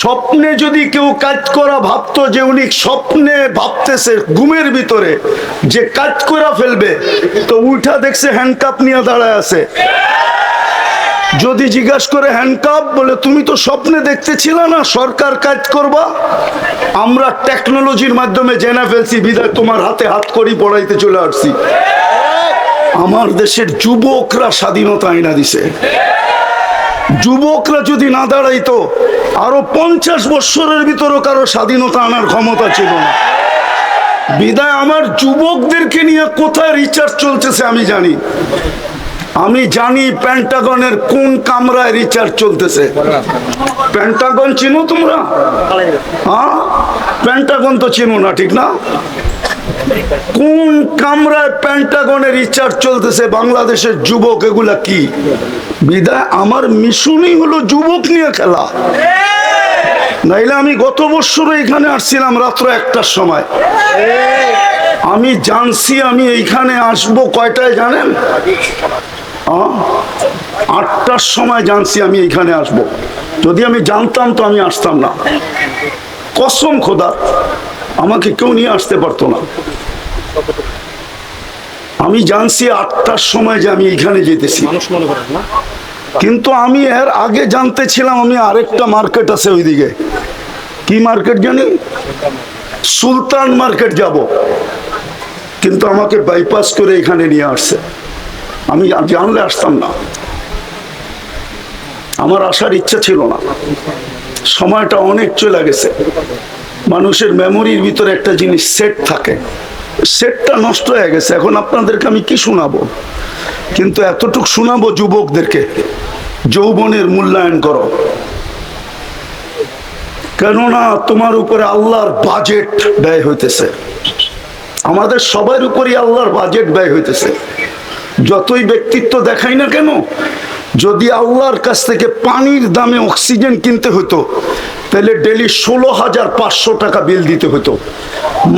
স্বপ্নে যদি কেউ কাজ করা ভাবতো যে উনি স্বপ্নে ভাবতেছে ঘুমের ভিতরে, যে কাজ করা ফেলবে, তো উঠা দেখছে হ্যান্ডকাপ নিয়ে দাঁড়ায় আছে। যদি জিজ্ঞাসা করে হ্যান্ডকাপ বলে, তুমি তো স্বপ্নে দেখতেছিল না, সরকার কাজ করবা? আমরা টেকনোলজির মাধ্যমে জেনে ফেলছি, বিদায়, তোমার হাতে হাত করি পড়াইতে চলে আসছি। আমার দেশের যুবকরা স্বাধীনতা আইনা দিছে। যুবকরা যদি না দাঁড়াইতো, আরও পঞ্চাশ বৎসরের ভিতরে কারও স্বাধীনতা আনার ক্ষমতা ছিল না। বিদায় আমার যুবকদেরকে নিয়ে কোথায় রিচার্জ চলতেছে আমি জানি। আমি জানি প্যান্টাগনের কোন কামরায় রিচার্জ চলতেছে। প্যান্টাগন চিনো তোমরা? হ্যাঁ? প্যান্টাগন তো চিনো না, ঠিক না? কোন কামরায় প্যান্টাগনের রিচার্জ চলতেছে? বাংলাদেশের যুবক, এগুলা কি? বিদায়, আমার মিশনই হলো যুবক নিয়ে খেলা। নাইলে আমি গত বছর এখানে আসছিলাম রাত্র একটার সময়। আমি জানছি আমি এইখানে আসব কয়টায় জানেন? আটটার সময় জানছি আমি এইখানে আসব। যদি আমি জানতাম তো আমি আসতাম না। কসম খোদা। আমাকে কেউ নিয়ে আসতে পারতো না। আমি জানছি আটটার সময় যে আমি এইখানে যেতেছি। কিন্তু আমি এর আগে জানতে ছিলাম আমি আরেকটা মার্কেট আছে ওইদিকে। কি মার্কেট জানি? সুলতান মার্কেট যাব। কিন্তু আমাকে বাইপাস করে এখানে নিয়ে আসছে। আমি জানলে আসতাম না। আমার আসার ইচ্ছা ছিল না। সময়টা অনেক চলে গেছে। মানুষের মেমোরির ভিতরে একটা জিনিস সেট থাকে। সেটটা নষ্ট হয়ে গেছে, এখন আপনাদেরকে আমি কি শোনাবো? কিন্তু এতটুক শোনাবো যুবকদেরকে, যৌবনের মূল্যায়ন করো। কেননা তোমার উপরে আল্লাহর বাজেট ব্যয় হইতেছে। আমাদের সবার উপরই আল্লাহর বাজেট ব্যয় হইতেছে। যতই ব্যক্তিত্ব দেখাই না কেন, যদি আল্লাহর কাছ থেকে পানির দামে অক্সিজেন কিনতে হতো তাহলে ডেলি ষোলো হাজার পাঁচশো টাকা বিল দিতে হতো।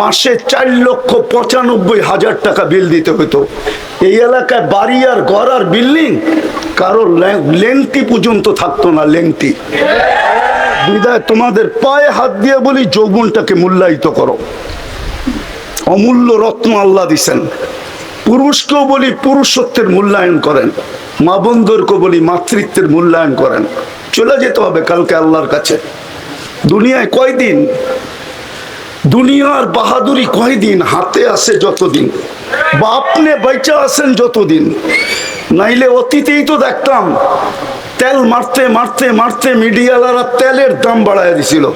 মাসে চার লক্ষ পঁচানব্বই হাজার টাকা বিল দিতে হতো। এই এলাকায় বাড়ি আর ঘর আর বিল্ডিং কারও লেংটি পর্যন্ত থাকতো না লেংটি বিদায়, তোমাদের পায়ে হাত দিয়ে বলি, যৌবনটাকে মূল্যায়িত করো। অমূল্য রত্ন আল্লাহ দিছেন। পুরুষকেও বলি, পুরুষত্বের মূল্যায়ন করেন। মা বন্ধুরকে বলি, মাতৃত্বের মূল্যায়ন করেন। চলে যেতে হবে কালকে আল্লাহর কাছে। দুনিয়ায় কয়দিন? দুনিয়ার বাহাদুরি কয়দিন? হাতে আছে যতদিন। বা আপনি বেচা আছেন যতদিন। নাইলে অতীতেই তো দেখতাম, তেল মারতে মারতে মারতে মিডিয়ালারা তেলের দাম বাড়ায় দিছিল।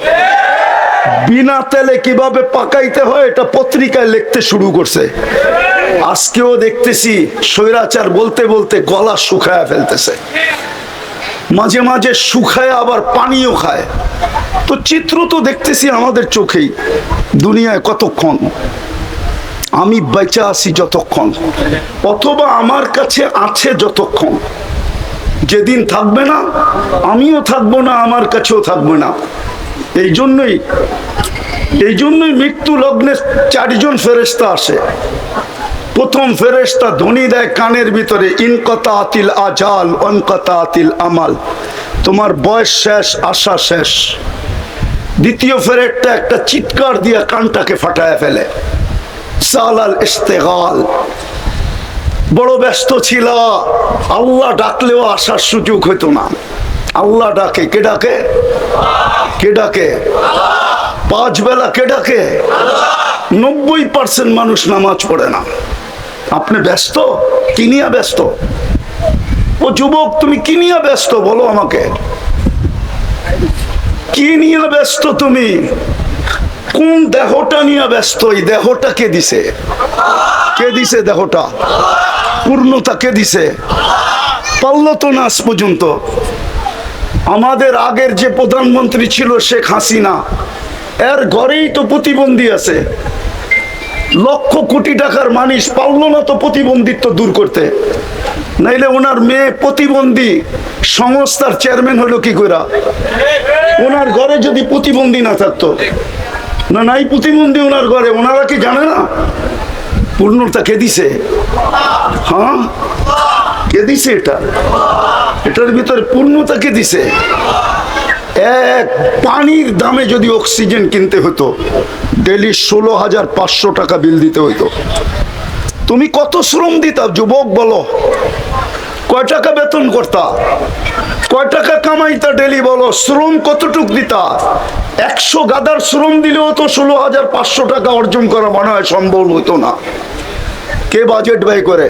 বিনা তেলে কীভাবে পাকাইতে হয় এটা পত্রিকায় লিখতে শুরু করছে। আজকেও দেখতেছি স্বৈরাচার বলতে বলতে গলা শুকায় ফেলতেছে। মাঝে মাঝে শুকায়, আবার পানিও খায়। তো চিত্র তো দেখতেছি আমাদের চোখেই, দুনিয়ায় কতক্ষণ? আমি বেঁচে আছি যতক্ষণ, অথবা আমার কাছে আছে যতক্ষণ। যেদিন থাকবে না, আমিও থাকব না, আমার কাছেও থাকবে না। এই জন্যই এই জন্যই মৃত্যু লগ্নে চারজন ফেরেস্তা আসে। প্রথম ফেরেস্তা ধ্বনি দেয় কানের ভিতরে ইনকতা আতিল আজাল অনকতা আতিল আমাল। তোমার বয়স শেষ, আশা শেষ। দ্বিতীয় ফেরেটটা একটা চিৎকার দিয়ে কানটাকে ফাটায় ফেলে। সালাল ইস্তেগাল বড় ব্যস্ত ছিল। আল্লাহ ডাকলেও আসার সুযোগ হইতো না। আল্লাহ ডাকে, কে ডাকে? কে ডাকে? পাঁচ বেলা কে ডাকে? নব্বই পার্সেন্ট মানুষ নামাজ পড়ে না। আপনি ব্যস্ত? কি নিয়ে ব্যস্ত? ও যুবক, তুমি কি নিয়ে ব্যস্ত? বলো আমাকে। কি নিয়ে ব্যস্ত তুমি? কোন দেহটা নিয়ে ব্যস্ত? এই দেহটা কে দিছে? কে দিছে দেহটা? পূর্ণতা কে দিছে? পারল তো না আজ পর্যন্ত। আমাদের আগের যে প্রধানমন্ত্রী ছিল শেখ হাসিনা, এর ঘরেই তো প্রতিবন্ধী আছে। লক্ষ কোটি টাকার মানুষ পারল না তো প্রতিবন্ধিত্ব দূর করতে। নাইলে ওনার মেয়ে প্রতিবন্ধী সংস্থার চেয়ারম্যান হলো কি করে ওনার ঘরে যদি প্রতিবন্ধী না থাকতো, না নাই প্রতিবন্ধী ওনার ঘরে, ওনারা কি জানে না? পূর্ণতা কে দিছে? হ্যাঁ? কে দিছে এটা? এটার ভিতরে পূর্ণতা কে দিছে? এক পানির দামে যদি অক্সিজেন কিনতে হতো, ডেলি ষোলো হাজার পাঁচশো টাকা বিল দিতে হতো তুমি কত শ্রম দিতা, যুবক বলো। কয় টাকা বেতন করতা? কয় টাকা কামাইতা ডেলি বলো। শ্রম কতটুক দিতা? একশো গাদার শ্রম দিলেও তো ষোলো হাজার পাঁচশো টাকা অর্জন করা মনে হয় সম্ভব হতো না। কে বাজেট ব্যয় করে?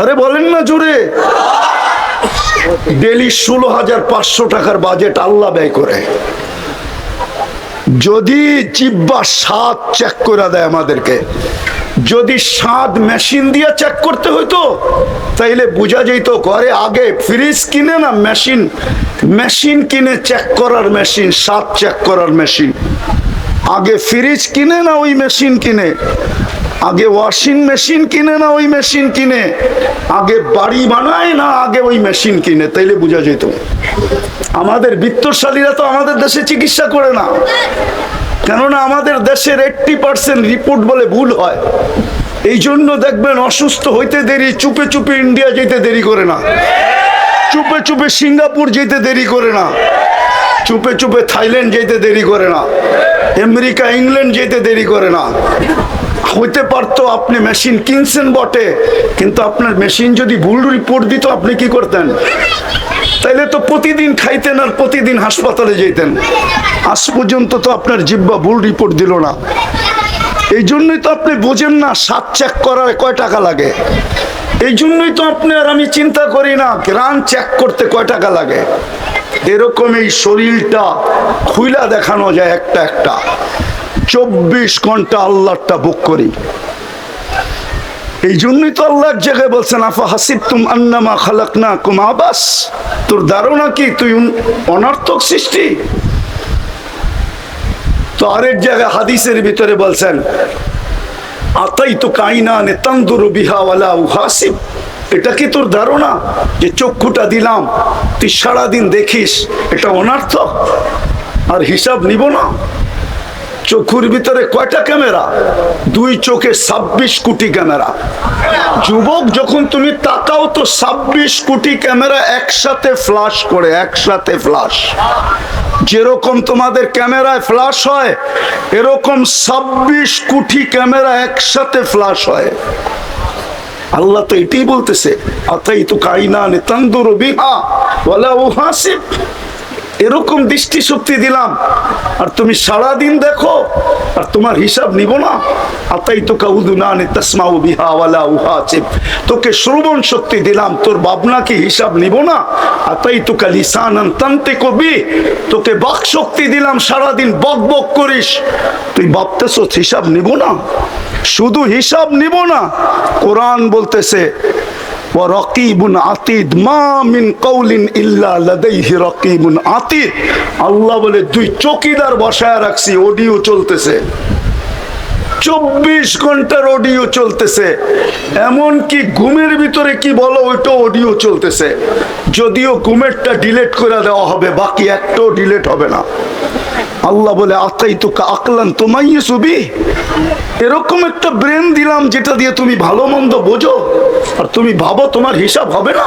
আরে বলেন না জোরে। ডেলি ষোলো হাজার পাঁচশো টাকার বাজেট আল্লাহ ব্যয় করে। যদি জিব্বা স্বাদ চেক করে দেয় আমাদেরকে, যদি স্বাদ মেশিন দিয়ে চেক করতে হইতো, তাইলে বোঝা যেত ঘরে আগে ফ্রিজ কিনে না মেশিন মেশিন কিনে চেক করার মেশিন স্বাদ চেক করার মেশিন আগে ফ্রিজ কিনে না ওই মেশিন কিনে? আগে ওয়াশিং মেশিন কিনে না ওই মেশিন কিনে? আগে বাড়ি বানায় না আগে ওই মেশিন কিনে? তাইলে বোঝা যেত। আমাদের বিত্তশালীরা তো আমাদের দেশে চিকিৎসা করে না। কেননা আমাদের দেশের এইটটি পার্সেন্ট রিপোর্ট বলে ভুল হয়। এই জন্য দেখবেন অসুস্থ হইতে দেরি, চুপে চুপে ইন্ডিয়া যেতে দেরি করে না। চুপে চুপে সিঙ্গাপুর যেতে দেরি করে না। চুপে চুপে থাইল্যান্ড যেতে দেরি করে না। আমেরিকা ইংল্যান্ড যেতে দেরি করে না। হইতে পারতো আপনি মেশিন কিনছেন বটে, কিন্তু আপনার মেশিন যদি ভুল রিপোর্ট দিত, আপনি কি করতেন? তাইলে তো প্রতিদিন খাইতেন আর প্রতিদিন হাসপাতালে যেতেন। আজ পর্যন্ত তো আপনার জিব্বা ভুল রিপোর্ট দিল না। এই জন্যই তো আপনি বোঝেন না, সাত চেক করার কয় টাকা লাগে। এই জন্যই তো আপনি আর আমি চিন্তা করি না গ্রান চেক করতে কয় টাকা লাগে। এরকম এই শরীরটা খুইলা দেখানো যায় একটা একটা। চব্বিশ ঘণ্টা আল্লাহটা বুক করি। এই জন্যই তো আল্লাহ জায়গায় বলছেন, আফা হাসিব তুম আন্নামা খালাক না কুম আবাস? তোর ধারণা কি? তুই অনার্থক সৃষ্টি? তো আরেক জায়গায় হাদিসের ভিতরে বলছেন আতাই তো কাইনা নে তন্দুরু বিহাওয়ালা উহাসিব এটা কি তোর ধারণা? যে চক্ষুটা দিলাম, তুই সারাদিন দেখিস, এটা অনার্থক? আর হিসাব নিব না? চোখুর ভিতরে কয়টা ক্যামেরা? দুই চোখে ছাব্বিশ কোটি ক্যামেরা। যুবক, যখন তুমি তাকাও তো ছাব্বিশ কোটি ক্যামেরা একসাথে ফ্লাশ করে, একসাথে ফ্লাশ যেরকম তোমাদের ক্যামেরায় ফ্লাশ হয়, এরকম ছাব্বিশ কোটি ক্যামেরা একসাথে ফ্লাশ হয়। আল্লাহ তো এটাই বলতেছে আতাই তো কাইনা নে তন্দুর বলে ও উহাসিব এরকম দৃষ্টি শক্তি দিলাম। আর তুমি সারা দিন দেখো, আর তোমার হিসাব নিব না। আতাই তো কাউদুনানে ওয়ালা উহাসিব তোকে শ্রবণ শক্তি দিলাম, তোর ভাবনাকে হিসাব নিব না। আতাই তো কালিসানান তান্তে কবি তোকে বাক শক্তি দিলাম সারা দিন বক বক করিস। তুই ভাবতেছ হিসাব নিব না? শুধু হিসাব নিব না? কোরআন বলতেছে ورقيب عتيد ما من قول إلا لديه رقيب عتيد আল্লাহ বলে দুই চকিদার বসায় রাখছি অডিও চলতেছে চব্বিশ ঘণ্টার অডিও চলতেছে। এমন কি ঘুমের ভিতরে কি বলো ওইটা অডিও চলতেছে। যদিও ঘুমেরটা ডিলেট করে দেওয়া হবে, বাকি একটাও ডিলেট হবে না। আল্লাহ বলে আতাই তো আকলান তোমাই সুবি এরকম একটা ব্রেন দিলাম যেটা দিয়ে তুমি ভালো মন্দ বোঝো, আর তুমি ভাবো তোমার হিসাব হবে না।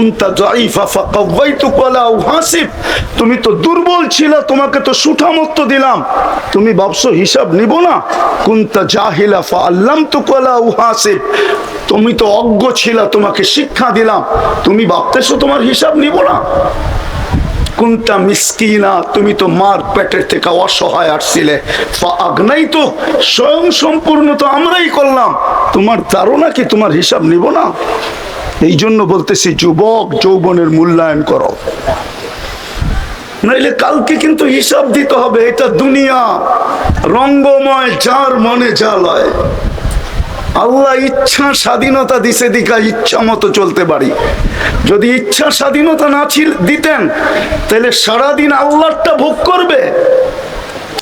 কুন্তা তুমি তো দুর্বল ছিল, তোমাকে তো সুঠামত্ব দিলাম। তুমি ভাবছ হিসাব নিব না? কুন্তা জাহিলা ফা আল্লামতুক ওয়ালা উহাসিব। তুমি তো অজ্ঞ ছিল, তোমাকে শিক্ষা দিলাম। তুমি ভাবতেছো তোমার হিসাব নিব না? কোনটা মিসকিনা, তুমি তো মার পেটের থেকে অসহায় আসছিলে। আগ্নাই তো স্বয়ং সম্পূর্ণ তো আমরাই করলাম। তোমার ধারণা কি তোমার হিসাব নিব না? এই জন্য বলতেছি, যুবক যৌবনের মূল্যায়ন করো। নাইলে কালকে কিন্তু হিসাব দিতে হবে, এটা দুনিয়া রঙ্গময়, যার মনে যা লয়। আল্লাহ ইচ্ছা স্বাধীনতা দিছে দিকা ইচ্ছা মতো চলতে পারি। যদি ইচ্ছা স্বাধীনতা না ছিল, দিতেন, তাহলে সারাদিন আল্লাহটা ভোগ করবে,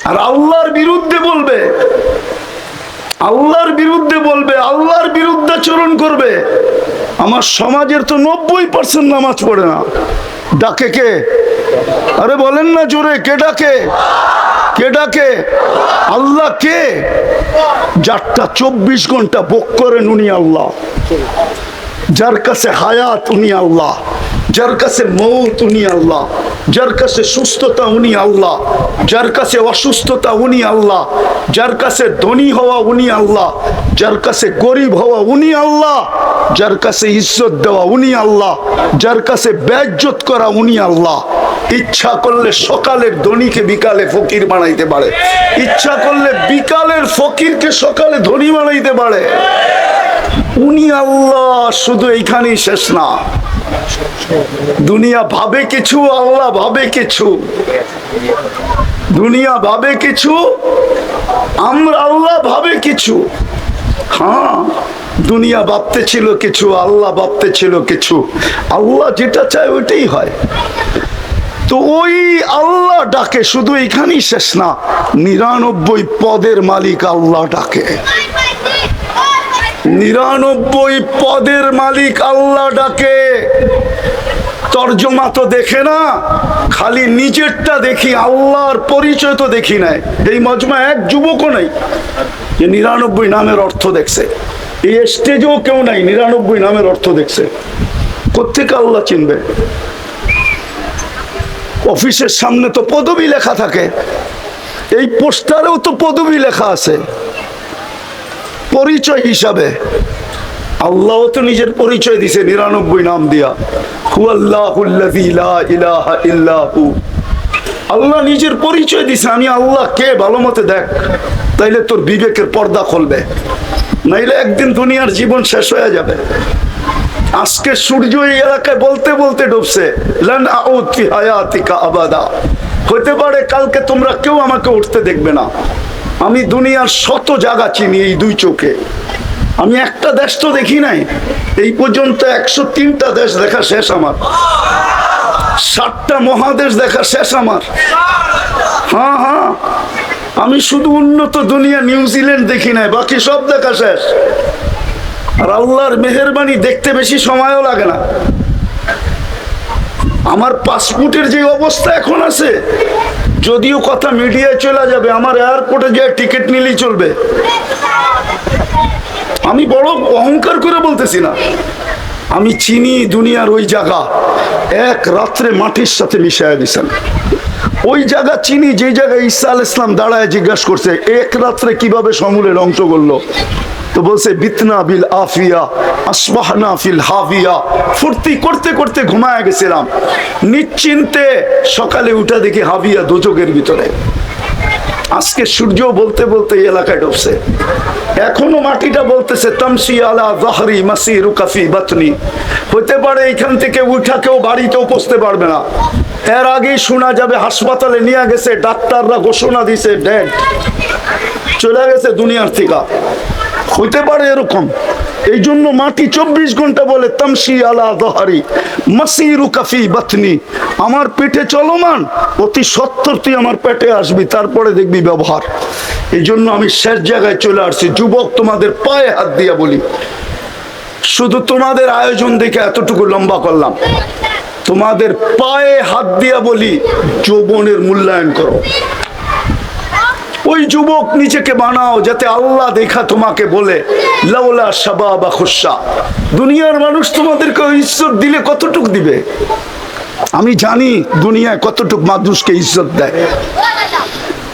আর আল্লাহর বিরুদ্ধে বলবে আল্লাহর বিরুদ্ধে বলবে, আল্লাহর বিরুদ্ধে চরণ করবে। আমার সমাজের তো নব্বই পার্সেন্ট নামাজ পড়ে না। ডাকে কে? আরে বলেন না জোরে, কে ডাকে? কে ডাকে? আল্লাহ কে? যারটা চব্বিশ ঘণ্টা ভোগ করেন উনি আল্লাহ। যার কাছে হায়াত উনি আল্লাহ, যার কাছে মৌত উনি আল্লাহ, যার কাছে সুস্থতা উনি আল্লাহ, যার কাছে অসুস্থতা উনি আল্লাহ, যার কাছে ধনী হওয়া উনি আল্লাহ, যার কাছে গরিব হওয়া উনি আল্লাহ, যার কাছে ইজ্জত দেওয়া উনি আল্লাহ, যার কাছে ব্যাজ্জত করা উনি আল্লাহ। ইচ্ছা করলে সকালের ধনীকে বিকালে ফকির বানাইতে পারে। ইচ্ছা করলে বিকালের ফকিরকে সকালে ধনী বানাইতে পারে। উনি আল্লাহ, শুধু এইখানেই শেষ না। দুনিয়া ভাবে কিছু, আল্লাহ ভাবে কিছু। দুনিয়া ভাবে কিছু, আমরা আল্লাহ ভাবে কিছু। হ্যাঁ দুনিয়া ভাবতে ছিল কিছু, আল্লাহ ভাবতে ছিল কিছু। আল্লাহ যেটা চায় ওইটাই হয়। তো ওই আল্লাহ ডাকে, শুধু এখানেই শেষ না, নিরানব্বই পদের মালিক আল্লাহ ডাকে। নিরানব্বই পদের মালিক আল্লাহ ডাকে। তর্জমা তো দেখে না, খালি নিজেরটা দেখি, আল্লাহর পরিচয় তো দেখি নাই। এই মজমা এক যুবকও নেই, যে নিরানব্বই নামের অর্থ দেখছে। এই স্টেজেও কেউ নাই, নিরানব্বই নামের অর্থ দেখছে। কোথেকে আল্লাহ চিনবে? অফিসের সামনে তো পদবি লেখা থাকে, এই পোস্টারেও তো পদবি লেখা আছে। পরিচয় হিসাবে। আল্লাহ তো নিজের পরিচয় দিছে, নিরানব্বই নাম দিয়া। হু আল্লাহ নিজের পরিচয় দিছে, আমি আল্লাহ কে, ভালো মতে দেখ। তাইলে তোর বিবেকের পর্দা খুলবে। নাইলে একদিন দুনিয়ার জীবন শেষ হয়ে যাবে। আজকে সূর্য এই এলাকায় বলতে বলতে ডুবছে হতে পারে কালকে তোমরা কেউ আমাকে উঠতে দেখবে না। আমি দুনিয়ার শত জায়গা চিনি এই দুই চোখে। আমি একটা দেশ তো দেখি নাই। এই পর্যন্ত একশো তিনটা দেশ দেখা শেষ আমার। ষাটটা মহাদেশ দেখা শেষ আমার। হ্যাঁ হ্যাঁ। আমি শুধু উন্নত দুনিয়া নিউজিল্যান্ড দেখি নাই, বাকি সব দেখা শেষ। আর আল্লাহর মেহরবানি দেখতে বেশি সময়ও লাগে না। আমার পাসপোর্টের যে অবস্থা এখন আছে যদিও কথা মিডিয়ায় চলে যাবে, আমার এয়ারপোর্টে যে টিকিট নিলেই চলবে। আমি বড় অহংকার করে বলতেছি না। আমি চিনি দুনিয়ার ওই জায়গা, এক রাত্রে মাটির সাথে মিশাইয়া দিছেন। ওই জায়গা চিনি, যে জায়গায় ঈসা আল ইসলাম দাঁড়ায় জিজ্ঞাসা করছে, এক রাত্রে কীভাবে সমূলের অংশ করল তো বলছে, বিতনা বিল আফিয়া, আসবাহনা ফিল হাফিয়া ফুর্তি করতে করতে ঘুমায় গেছিলাম। নিশ্চিন্তে সকালে উঠা দেখি হাবিয়া দুচকের ভিতরে। আজকে সূর্য বলতে বলতে এই এলাকায় ডুবছে এখনও মাটিটা বলতেছে, তামসি আলা জহরি মাসি রুকাফি বাতনি। হতে পারে এখান থেকে উঠা কেউ বাড়িতেও পৌঁছতে পারবে না। এর আগেই শোনা যাবে, হাসপাতালে নিয়ে গেছে, ডাক্তাররা ঘোষণা দিছে ডেড। চলে গেছে দুনিয়ার থেকে। হইতে পারে এরকম। এই জন্য মাটি চব্বিশ ঘণ্টা বলে, তামসি আলা দহারি মাসিরু কাফি বাতনি। আমার পেটে চলমান, অতি সত্তর তুই আমার পেটে আসবি, তারপরে দেখবি ব্যবহার। এই জন্য আমি শেষ জায়গায় চলে আসছি। যুবক, তোমাদের পায়ে হাত দিয়া বলি। শুধু তোমাদের আয়োজন দেখে এতটুকু লম্বা করলাম। তোমাদের পায়ে হাত দিয়া বলি, যৌবনের মূল্যায়ন করো। ওই যুবক নিজেকে বানাও যাতে আল্লাহ দেখা তোমাকে বলে লাউলা সাবা বা খুশা। দুনিয়ার মানুষ তোমাদেরকে ঈশ্বর দিলে কতটুক দিবে? আমি জানি দুনিয়ায় কতটুক মানুষকে ইজ্জত দেয়।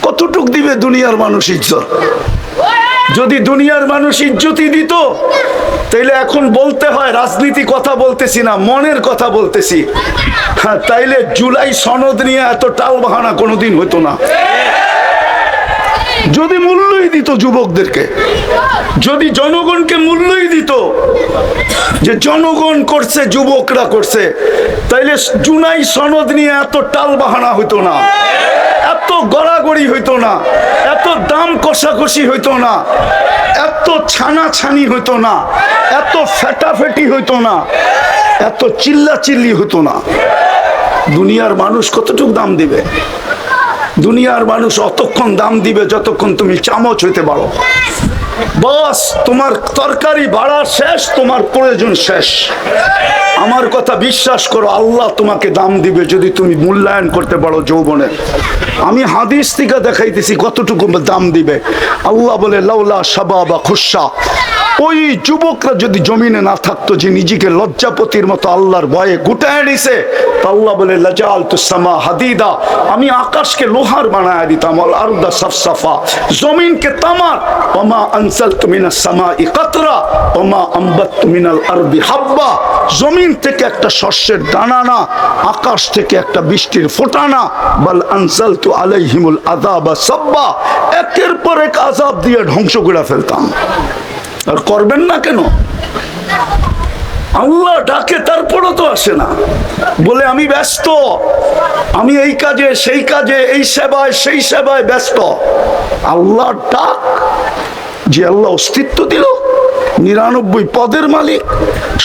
কতটুক দিবে দুনিয়ার মানুষ ইজ্জত? যদি দুনিয়ার মানুষ ইজ্জতই দিত, তাইলে এখন বলতে হয়, রাজনীতি কথা বলতেছি না, মনের কথা বলতেছি। হ্যাঁ তাইলে জুলাই সনদ নিয়ে এত টাল বাহানা কোনোদিন হতো না। যদি মূল্যই দিত যুবকদেরকে, যদি জনগণকে মূল্যই দিত, যে জনগণ করছে, যুবকরা করছে, তাইলে জুনাই সনদ নিয়ে এত টাল বাহানা হতো না, এত গড়াগড়ি হইতো না, এত দাম কষাকষি হইতো না, এত ছানাছানি হইতো না, এত ফেটাফেটি হইতো না, এত চিল্লা চিল্লি হতো না। দুনিয়ার মানুষ কতটুক দাম দিবে? দুনিয়ার মানুষ অতক্ষণ দাম দিবে যতক্ষণ তুমি চামচ হইতে পারো। বস, তোমার তরকারি বাড়া শেষ, তোমার প্রয়োজন শেষ। আমার কথা বিশ্বাস করো, আল্লাহ তোমাকে দাম দিবে যদি তুমি মূল্যায়ন করতে পারো যৌবনের আমি হাদিস থেকে দেখাইতেছি কতটুকু দাম দিবে। আল্লাহ বলে, লাউলা সাবা বা খুশা। ওই যুবকরা যদি জমিনে না থাকতো, যে নিজেকে লজ্জাপতির মতো আল্লাহর ভয়ে গুটায় নিছে আল্লাহ বলে লাজাল তু সামা হাদিদা। আমি আকাশকে লোহার বানায় দিতাম আল আরদা সাফসাফা। জমিনকে তামার। ওমা আনসাল তুমিনা সামা ই কাতরা, ওমা আম্বাত তুমিনাল আরবি হাব্বা। জমিন থেকে একটা শস্যের দানা না আকাশ থেকে একটা বৃষ্টির ফোঁটা না বল আনসাল তু আলাইহিমুল আযাবা সাব্বা, একের পর এক আযাব দিয়ে ধ্বংস করে ফেলতাম। আর করবেন না কেন? আল্লাহ ডাকে, তারপরও তো আসে না। বলে, আমি ব্যস্ত। আমি এই কাজে, সেই কাজে, এই সেবায়, সেই সেবায় ব্যস্ত। আল্লাহ ডাক, যে আল্লাহ অস্তিত্ব দিল। নিরানব্বই পদের মালিক।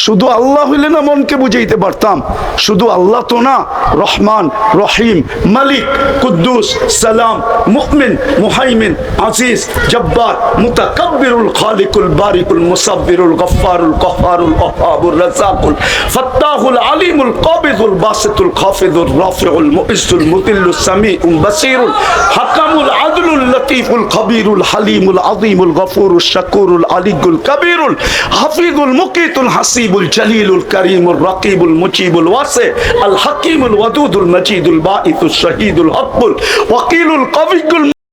শুধু আল্লাহ হইলে না মনকে বুঝাইতে পারতাম। শুধু আল্লাহ তো না, রহমান, রহিম, মালিক, কুদ্দুস, সালাম মুকমিন মুহাইমিন, আজিজ, জব্বার, মুতাকাব্বিরুল খালিকুল বারিকুল মুসাব্বিরুল গফফারুল কহ্হারুল ওয়াহাবুর রাজ্জাকুল ফাত্তাহুল আলিমুল কাবিদুল বাসিতুল খাফিদুর রাফিউল মুইসুল মুতিল্লুস সামিউল বাসিরুল হাকামুল আদলুল লতিফুল খবীরুল হালিমুল আযীমুল গফুরুল শাকুরুল আলিগুল কবিরুল হাফিজুল মুকিতুল হাসিবুল জালিলুল করিমুল রাকিবুল মুজিবুল ওয়াসি আল হাকিমুল ওয়াদুদুল মজিদুল বাঈতুল শহীদুল হব্বুল ওয়াকিলুল কবিগুল